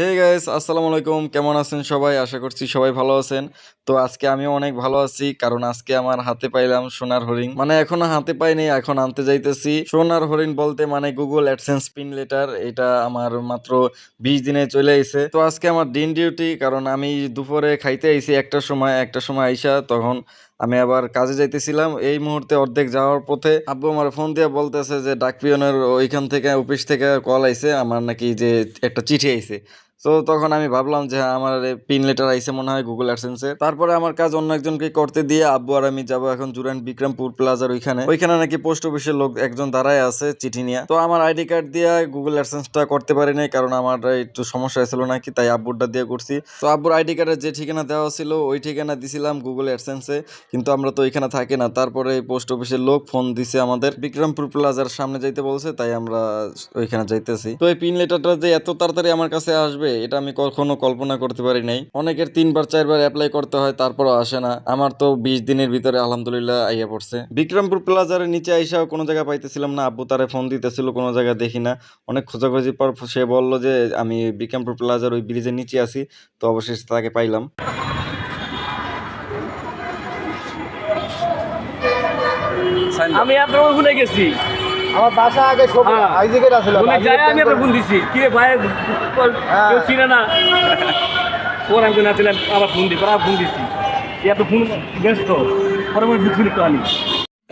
Hey guys আসসালামু আলাইকুম। কেমন আছেন সবাই? আশা করছি সবাই ভালো আছেন। তো আজকে আমিও অনেক ভালো আছি, কারণ আজকে আমার হাতে পাইলাম সোনার হরিণ। মানে এখনও হাতে পাইনি, এখন আনতে যাইতেছি। সোনার হরিণ বলতে মানে গুগল অ্যাডসেন্স পিন লেটার এটা আমার মাত্র বিশ দিনে চলে আইছে। তো আজকে আমার দিন ডিউটি কারণ আমি দুপুরে খাইতে আইছি একটা সময় একটা সময় আইসা তখন আমি আবার কাজে যাইতেছিলাম। এই মুহূর্তে অর্ধেক যাওয়ার পথে আব্বু আমার ফোন দিয়ে বলতেছে যে, ডাকপিয়নের ওইখান থেকে, অফিস থেকে কল আইছে। আমার নাকি যে একটা চিঠি আইছে। তো তখন আমি ভাবলাম যে হ্যাঁ, আমার পিন লেটার আইসে মনে হয় গুগল অ্যাডসেন্সের তারপরে আমার কাজ অন্য একজনকে করতে দিয়ে আব্বু আর আমি যাব এখন জুরান বিক্রমপুর প্লাজার ওইখানে। ওইখানে নাকি পোস্ট অফিসের লোক একজন দাঁড়ায় আছে চিঠি নিয়ে। তো আমার আইডি কার্ড দিয়ে গুগল অ্যাডসেন্সটা করতে পারি নাই কারণ আমার একটু সমস্যা হয়েছিল নাকি তাই আব্বুরটা দিয়ে করছি। তো আব্বুর আইডি কার্ডের যে ঠিকানা দেওয়া ছিল ওই ঠিকানা দিছিলাম গুগল অ্যাডসেন্সে কিন্তু আমরা তো ওইখানে থাকি না। তারপরে পোস্ট অফিসের লোক ফোন দিছে আমাদের। বিক্রমপুর প্লাজার সামনে যাইতে বলছে তাই আমরা ওইখানে যাইতেছি। তো এই পিন লেটারটা যে এত তাড়াতাড়ি আমার কাছে আসবে এটা আমি কখনো কল্পনা করতে পারি নাই। অনেকের তিনবার, চারবার অ্যাপ্লাই করতে হয়, তারপরও আসে না। আমার তো বিশ দিনের ভিতরে আলহামদুলিল্লাহ আইয়া পড়ছে। বিক্রমপুর প্লাজারের নিচে আইসাও কোনো জায়গায় পাইতেছিলাম না। আব্বু তারে ফোন দিতেছিল, কোনো জায়গায় দেখি না। অনেক খোঁজাখুঁজি পর সে বলল যে, আমি বিক্রমপুর প্লাজার ওই ব্রিজের নিচে আছি। তো অবশেষে তাকে পাইলাম। আমি আপনার ওখানে গেছি আমার বাসা আগে সব হ্যাঁ। আইজিকেট ওখানে আমি আপনার ফোন দিছি। কি ভাই কেউ চিনে না। ওর আমি না ছিলাম আবার ফোন দিই আবার ফোন দিছি। এত ফোন ব্যস্ত। পরে আমি তো আনি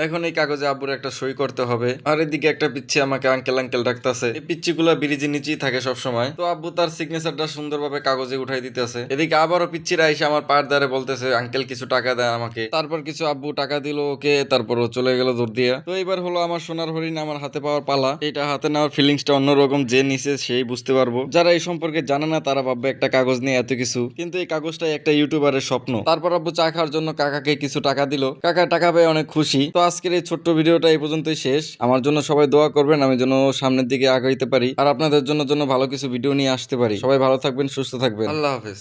এখন এই কাগজে আব্বুর একটা সই করতে হবে। আর এদিকে একটা পিচ্ছি আমাকে আঙ্কেল আঙ্কেল ডাকতেছে। এই পিচ্ছিগুলো ব্রিজের নিচেই থাকে সব সময় তো আব্বু তার সিগনেচারটা সুন্দরভাবে কাগজে উঠাই দিতেছে। এদিকে আবারও পিচ্ছিরা এসে আমার পায়ের দ্বারে বলতেছে আঙ্কেল কিছু টাকা দেয় আমাকে। তারপর কিছু আব্বু টাকা দিল ওকে, তারপর ও চলে গেল দূর দিয়ে। তো এবার হলো আমার সোনার হরিণ আমার হাতে পাওয়ার পালা। এটা হাতে নেওয়ার ফিলিংসটা অন্যরকম, যে নিচে সেই বুঝতে পারব। যারা এই সম্পর্কে জানে না, তারা ভাববে একটা কাগজ নিয়ে এত কিছু। কিন্তু এই কাগজটাই একটা ইউটিউবারের স্বপ্ন। তারপর আব্বু চা খাওয়ার জন্য কাকাকে কিছু টাকা দিল। কাকা টাকা পেয়ে অনেক খুশি। তো আজকের এই ছোট্ট ভিডিওটা এই পর্যন্তই শেষ। আমার জন্য সবাই দোয়া করবেন, আমি যেন সামনের দিকে আগাইতে পারি। আর আপনাদের জন্য জন্য ভালো কিছু ভিডিও নিয়ে আসতে পারি। সবাই ভালো থাকবেন, সুস্থ থাকবেন। আল্লাহ হাফেজ।